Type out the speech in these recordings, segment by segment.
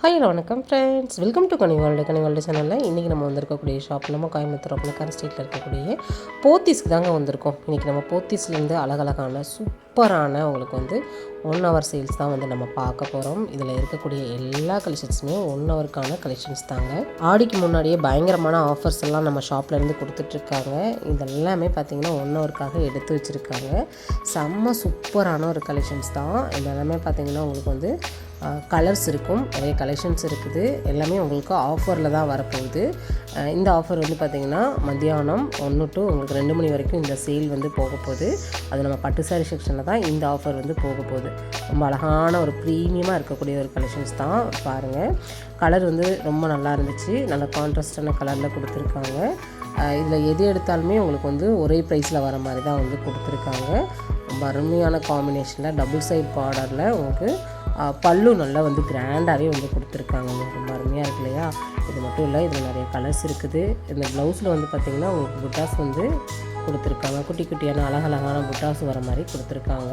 Hi hello வணக்கம் friends welcome to கனிவால்டு கனிவால்டு சேனலில் இன்றைக்கி நம்ம வந்திருக்கக்கூடிய ஷாப் நம்ம கோயம்புத்தூர் அப்பலக்கார ஸ்ட்ரீட்டில் இருக்கக்கூடிய போத்தீஸ்க்கு தாங்க வந்திருக்கோம். இன்றைக்கி நம்ம போத்தீஸ்லேருந்து அழகழகான சூப்பரான உங்களுக்கு வந்து ஒன் ஹவர் சேல்ஸ் தான் வந்து நம்ம பார்க்க போகிறோம் இதில் இருக்கக்கூடிய எல்லா கலெக்ஷன்ஸுமே ஒன் ஹவருக்கான கலெக்ஷன்ஸ் தாங்க. ஆடிக்கு முன்னாடியே பயங்கரமான ஆஃபர்ஸ் எல்லாம் நம்ம ஷாப்லேருந்து கொடுத்துட்ருக்காங்க இதெல்லாமே பார்த்திங்கன்னா ஒன் ஹவருக்காக எடுத்து வச்சுருக்காங்க. செம்ம சூப்பரான ஒரு கலெக்ஷன்ஸ் தான். இதெல்லாமே பார்த்திங்கன்னா உங்களுக்கு வந்து கலர்ஸ் இருக்கும். நிறைய கலெக்ஷன்ஸ் இருக்குது. எல்லாமே உங்களுக்கு ஆஃபரில் தான் வரப்போகுது. இந்த ஆஃபர் வந்து பார்த்திங்கன்னா மத்தியானம் ஒன்று டு உங்களுக்கு ரெண்டு மணி வரைக்கும் இந்த சேல் வந்து போக போகுது. அது நம்ம பட்டு சாரி செக்ஷனில் தான் இந்த ஆஃபர் வந்து போக போகுது. ரொம்ப அழகான ஒரு ப்ரீமியமாக இருக்கக்கூடிய ஒரு கலெக்ஷன்ஸ் தான். பாருங்கள் கலர் வந்து ரொம்ப நல்லா இருந்துச்சு. நல்ல கான்ட்ராஸ்டான கலரில் கொடுத்துருக்காங்க. இதில் எது எடுத்தாலுமே உங்களுக்கு வந்து ஒரே ப்ரைஸில் வர மாதிரி தான் வந்து கொடுத்துருக்காங்க. ரொம்ப அருமையான காம்பினேஷனில் டபுள் சைட் பார்டரில் உங்களுக்கு பல்லும் நல்லா வந்து கிராண்டாகவே வந்து கொடுத்துருக்காங்க. ரொம்ப அருமையாக இருக்கு இல்லையா? இது மட்டும் இல்லை இதில் நிறைய கலர்ஸ் இருக்குது. இந்த ப்ளவுஸில் வந்து பார்த்திங்கன்னா உங்களுக்கு புட்டாஸ் வந்து கொடுத்துருக்காங்க. குட்டி குட்டியான அழகழகான புட்டாஸ் வர மாதிரி கொடுத்துருக்காங்க.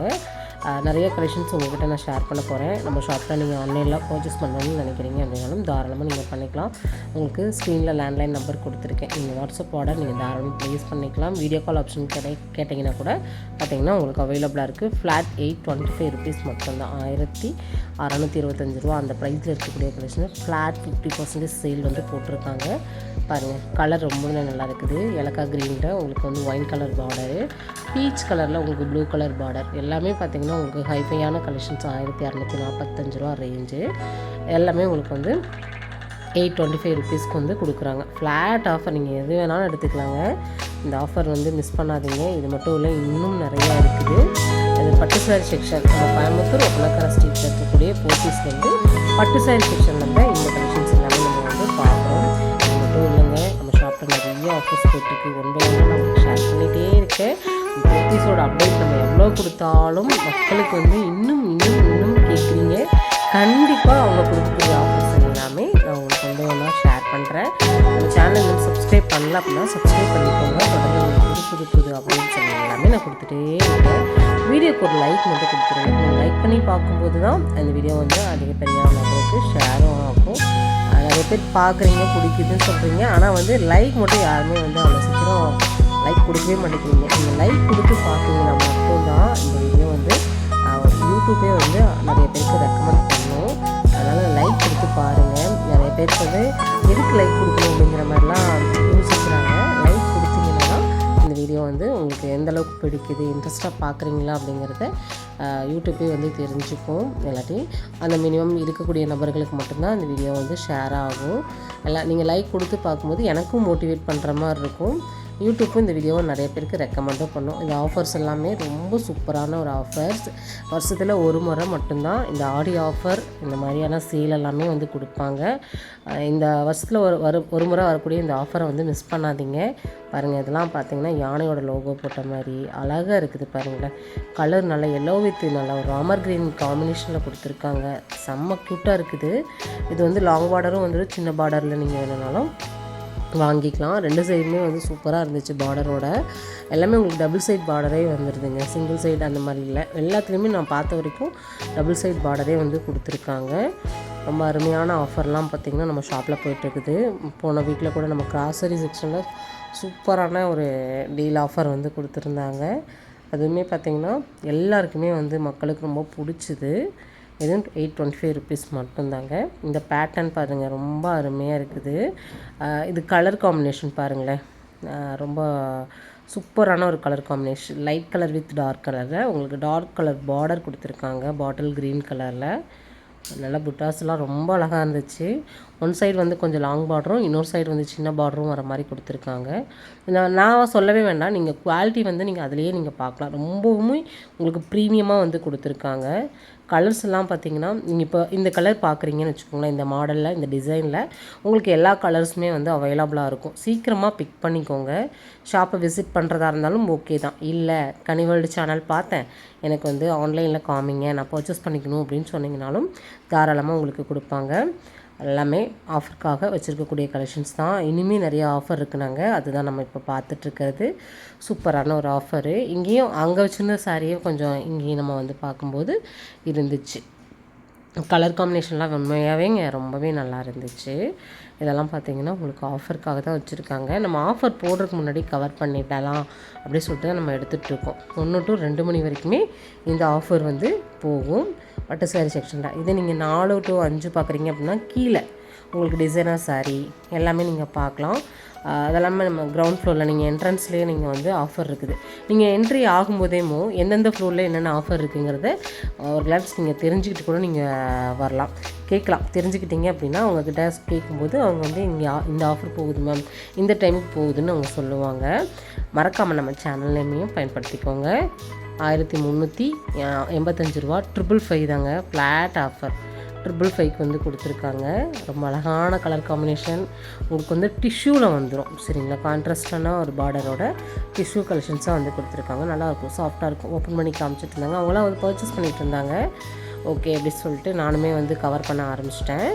நிறைய கலெக்ஷன்ஸ் உங்கள்கிட்ட நான் ஷேர் பண்ண போகிறேன் நம்ம ஷாப்பில் நீங்கள் ஆன்லைனில் பர்ச்சேஸ் பண்ணணும்னு நினைக்கிறீங்க அப்படின்னாலும் தாராளமாக நீங்கள் பண்ணிக்கலாம். உங்களுக்கு ஸ்க்ரீனில் லேண்ட்லைன் நம்பர் கொடுத்துருக்கேன். நீங்கள் வாட்ஸ்அப் ஆர்டர் நீங்கள் தாராளமாக ப்ளேஸ் பண்ணிக்கலாம். வீடியோ கால் ஆப்ஷன் கிடை கேட்டிங்கன்னா கூட பார்த்தீங்கன்னா உங்களுக்கு அவைலபிளாக இருக்குது flat eight twenty five rupees மட்டும்தான். ஆயிரத்தி அறநூற்றி இருபத்தஞ்சி ரூபா அந்த ப்ரைஸில் இருக்கக்கூடிய collection flat fifty percentage sale வந்து போட்டிருக்காங்க. பாருங்கள் கலர் ரொம்பவே நல்லா இருக்குது. ஏலக்காய் க்ரீனில் உங்களுக்கு வந்து ஒயின் கலர் பார்டரு பீச் கலரில் உங்களுக்கு ப்ளூ கலர் பார்டர் எல்லாமே பார்த்தீங்கன்னா உங்களுக்கு ஹைஃபையான கலெக்ஷன்ஸ் ஆயிரத்தி அறநூற்றி நாற்பத்தஞ்சு ரூபா ரேஞ்சு எல்லாமே உங்களுக்கு வந்து எயிட் டுவெண்ட்டி ஃபைவ் ருபீஸ்க்கு வந்து கொடுக்குறாங்க. ஃப்ளாட் ஆஃபர் நீங்கள் எது வேணாலும் எடுத்துக்கலாங்க. இந்த ஆஃபர் வந்து மிஸ் பண்ணாதீங்க. இது மட்டும் இல்லை இன்னும் நிறையா இருக்குது. அது பட்டு சாரி செக்ஷன். நம்ம கோயம்புத்தூர் ஒப்பனக்கார ஸ்ட்ரீட்டில் இருக்கக்கூடிய போத்தீஸ்ல வந்து பட்டு சாரி செக்ஷனில் தான் இந்த கலெக்ஷன்ஸ் எல்லாமே நம்ம வந்து பார்க்குறோம். அது மட்டும் இல்லைங்க நம்ம ஷாப்பில் நிறைய ஆஃபர்ஸ் போயிட்டுருக்கு ஒன் பை நான் ஷேர் பண்ணிகிட்டே இருக்கேன். போத்தீஸோட அப்டேட் நம்ம எவ்வளோ கொடுத்தாலும் மக்களுக்கு வந்து இன்னும் இன்னும் இன்னும் கேட்குறீங்க. கண்டிப்பாக அவங்க கொடுக்கக்கூடிய ஆஃபர்ஸ் எல்லாமே நான் உங்களுக்கு வந்து ஒன்றா ஷேர் பண்ணுறேன் நம்ம சேனல் வந்து சப்ஸ்கிரைப் பண்ணல அப்படின்னா சப்ஸ்கிரைப் பண்ணிக்கோங்க. தொடர்ந்து புது புது புது அப்டேட்ஸ் எல்லாமே நான் கொடுத்துட்டே இருக்கேன் வீடியோக்கு ஒரு லைக் மட்டும் கொடுத்துருவேன் நீங்கள் லைக் பண்ணி பார்க்கும்போது தான் அந்த வீடியோ வந்து அதிகப்படியான அளவுக்கு ஷேரும் ஆகும். நிறைய பேர் பார்க்குறீங்க பிடிக்குதுன்னு சொல்கிறீங்க ஆனால் வந்து லைக் மட்டும் யாருமே வந்து அவ்வளோ சீக்கிரம் லைக் கொடுக்கவே மாட்டேங்கிறீங்க. நீங்கள் லைக் கொடுத்து பார்த்தீங்கன்னா மட்டும்தான் இந்த வீடியோ வந்து யூடியூப்பே வந்து நிறைய பேருக்கு ரெக்கமெண்ட் பண்ணும். அதனால் லைக் கொடுத்து பாருங்கள் நிறைய பேருக்கு வந்து எதுக்கு லைக் கொடுக்கணும் அப்படிங்கிற மாதிரிலாம் பிடிக்குது இன்ட்ரெஸ்ட்டாக பார்க்குறீங்களா அப்படிங்கிறத யூடியூப்பே வந்து தெரிஞ்சுக்கும் இல்லாட்டி அந்த மினிமம் இருக்கக்கூடிய நபர்களுக்கு மட்டும்தான் அந்த வீடியோ வந்து ஷேர் ஆகும். எல்லாம் நீங்கள் லைக் கொடுத்து பார்க்கும்போது எனக்கும் மோட்டிவேட் பண்ணுற மாதிரி இருக்கும். யூடியூப்பும் இந்த வீடியோவை நிறைய பேருக்கு ரெக்கமெண்டும் பண்ணும். இந்த ஆஃபர்ஸ் எல்லாமே ரொம்ப சூப்பரான ஒரு ஆஃபர்ஸ் வருஷத்தில் ஒரு முறை மட்டும்தான் இந்த ஆடி ஆஃபர் இந்த மாதிரியான சேல் எல்லாமே வந்து கொடுப்பாங்க. இந்த வருஷத்தில் ஒரு வரு ஒரு முறை வரக்கூடிய இந்த ஆஃபரை வந்து மிஸ் பண்ணாதீங்க. பாருங்கள் இதெல்லாம் பார்த்தீங்கன்னா யானையோட லோகோ போட்ட மாதிரி அழகாக இருக்குது பாருங்களேன். கலர் நல்லா எல்லோ வித் நல்லா ஒரு ராமர் கிரீன் காம்பினேஷனில் கொடுத்துருக்காங்க. செம்ம க்யூட்டாக இருக்குது. இது வந்து லாங் பார்டரும் வந்துடும் சின்ன பார்டரில் நீங்கள் வேணுனாலும் வாங்கிக்கலாம். ரெண்டு சைடுமே வந்து சூப்பராக இருந்துச்சு பார்டரோட எல்லாமே உங்களுக்கு டபுள் சைட் பார்டரே வந்துடுதுங்க சிங்கிள் சைடு அந்த மாதிரி இல்லை. எல்லாத்துலேயுமே நான் பார்த்த வரைக்கும் டபுள் சைட் பார்டரே வந்து கொடுத்துருக்காங்க. ரொம்ப அருமையான ஆஃபர்லாம் பார்த்திங்கன்னா நம்ம ஷாப்பில் போயிட்டுருக்குது. போன வீக்கில் கூட நம்ம கிராசரி செக்ஷனில் சூப்பரான ஒரு டீல் ஆஃபர் வந்து கொடுத்துருந்தாங்க. அதுவுமே பார்த்திங்கன்னா எல்லாருக்குமே வந்து மக்களுக்கு ரொம்ப பிடிச்சிது. இதுவும் எயிட் டுவெண்ட்டி ஃபைவ் ருபீஸ் மட்டும்தாங்க. இந்த பேட்டர்ன் பாருங்கள் ரொம்ப அருமையாக இருக்குது. இது கலர் காம்பினேஷன் பாருங்களேன். ரொம்ப சூப்பரான ஒரு colour combination light colour with dark கலரில் உங்களுக்கு டார்க் கலர் பார்டர் கொடுத்துருக்காங்க பாட்டில் க்ரீன் கலரில் நல்லா புட்டாஸ்லாம் ரொம்ப அழகாக இருந்துச்சு. ஒன் சைடு வந்து கொஞ்சம் லாங் பார்டரும் இன்னொரு சைடு வந்து சின்ன பார்டரும் வர மாதிரி கொடுத்துருக்காங்க. நான் நான் சொல்லவே வேண்டாம். நீங்கள் குவாலிட்டி வந்து நீங்கள் அதிலேயே நீங்கள் பார்க்கலாம். ரொம்பவுமே உங்களுக்கு ப்ரீமியமாக வந்து கொடுத்துருக்காங்க. கலர்ஸ் எல்லாம் பார்த்தீங்கன்னா நீங்கள் இப்போ இந்த கலர் பார்க்குறீங்கன்னு வச்சுக்கோங்களேன் இந்த மாடலில் இந்த டிசைனில் உங்களுக்கு எல்லா கலர்ஸுமே வந்து அவைலபிளாக இருக்கும். சீக்கிரமாக பிக் பண்ணிக்கோங்க. ஷாப்பை விசிட் பண்ணுறதா இருந்தாலும் ஓகே தான். இல்லை கனிவேல்டு சேனல் பார்த்தேன். எனக்கு வந்து ஆன்லைனில் காமிங்க நான் பர்ச்சேஸ் பண்ணிக்கணும் அப்படின்னு சொன்னீங்கனாலும் தாராளமாக உங்களுக்கு கொடுப்பாங்க. எல்லாமே ஆஃபருக்காக வச்சுருக்கக்கூடிய கலெக்ஷன்ஸ் தான். இனிமேல் நிறையா ஆஃபர் இருக்குனாங்க அதுதான் நம்ம இப்போ பார்த்துட்ருக்கிறது சூப்பரான ஒரு ஆஃபரு. இங்கேயும் அங்கே வச்சுருந்த சாரியே கொஞ்சம் இங்கேயும் நம்ம வந்து பார்க்கும்போது இருந்துச்சு. கலர் காம்பினேஷன்லாம் உண்மையாகவேங்க ரொம்பவே நல்லா இருந்துச்சு. இதெல்லாம் பார்த்தீங்கன்னா உங்களுக்கு ஆஃபருக்காக தான் வச்சுருக்காங்க. நம்ம ஆஃபர் போடுறதுக்கு முன்னாடி கவர் பண்ணிடலாம் அப்படி சொல்லிட்டு தான் நம்ம எடுத்துகிட்டு இருக்கோம். ஒன்று டு ரெண்டு மணி வரைக்குமே இந்த ஆஃபர் வந்து போகும். பட்டு சாரி செக்ஷனில் இதே நீங்கள் நாலு டு அஞ்சு பார்க்குறீங்க அப்படின்னா கீழே உங்களுக்கு டிசைனர் saree எல்லாமே நீங்கள் பார்க்கலாம். அதெல்லாமே நம்ம கிரவுண்ட் ஃப்ளோரில் நீங்கள் என்ட்ரன்ஸ்லேயே நீங்கள் வந்து ஆஃபர் இருக்குது. நீங்கள் என்ட்ரி ஆகும்போதேமோ எந்தெந்த ஃப்ளோரில் என்னென்ன ஆஃபர் இருக்குங்கிறத ஒரு கிளான்ஸ் நீங்கள் தெரிஞ்சுக்கிட்டு கூட நீங்கள் வரலாம். கேட்கலாம். தெரிஞ்சுக்கிட்டீங்க அப்படின்னா அவங்கக்கிட்ட கேட்கும்போது அவங்க வந்து இங்கே ஆ- இந்த ஆஃபர் போகுது மேம் இந்த டைமுக்கு போகுதுன்னு அவங்க சொல்லுவாங்க. மறக்காமல் நம்ம சேனல் நேமையும் பயன்படுத்திக்கோங்க. ஆயிரத்தி முந்நூற்றி எண்பத்தஞ்சு ரூபா. ட்ரிபிள் ஃபைவ் தாங்க. ஃப்ளாட் ஆஃபர் ட்ரிபிள் ஃபைவ்க்கு வந்து கொடுத்துருக்காங்க. ரொம்ப அழகான கலர் காம்பினேஷன் உங்களுக்கு வந்து டிஷ்யூவில் வந்துடும் சரிங்களா? கான்ட்ராஸ்டான ஒரு பார்டரோட டிஷ்யூ கலெக்ஷன்ஸாக வந்து கொடுத்துருக்காங்க. நல்லாயிருக்கும் சாஃப்டாக இருக்கும். ஓப்பன் பண்ணி காமிச்சிட்டு இருந்தாங்க. அவங்களாம் வந்து பர்ச்சேஸ் பண்ணிகிட்டு இருந்தாங்க. ஓகே அப்படி சொல்லிட்டு நானுமே வந்து கவர் பண்ண ஆரம்பிச்சிட்டேன்.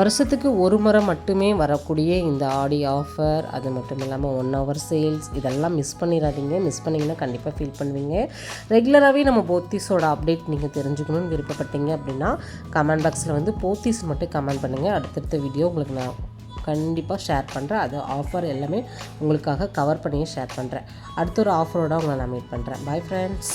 வருஷத்துக்கு ஒரு முறை மட்டுமே வரக்கூடிய இந்த ஆடி ஆஃபர் அது மட்டும் இல்லாமல் ஒன் ஹவர் சேல்ஸ் இதெல்லாம் மிஸ் பண்ணிடாதீங்க மிஸ் பண்ணிங்கன்னா கண்டிப்பாக ஃபீல் பண்ணுவீங்க. ரெகுலராகவே நம்ம போத்தீஸோட அப்டேட் நீங்கள் தெரிஞ்சுக்கணும்னு விருப்பப்பட்டீங்க அப்படின்னா கமெண்ட் பாக்ஸில் வந்து போத்தீஸ் மட்டும் கமெண்ட் பண்ணுங்கள் அடுத்தடுத்த வீடியோ உங்களுக்கு நான் கண்டிப்பாக ஷேர் பண்ணுறேன் அது ஆஃபர் எல்லாமே உங்களுக்காக கவர் பண்ணியே ஷேர் பண்ணுறேன் அடுத்த ஒரு ஆஃபரோட உங்களை நான் மீட் பண்ணுறேன் பை ஃப்ரெண்ட்ஸ்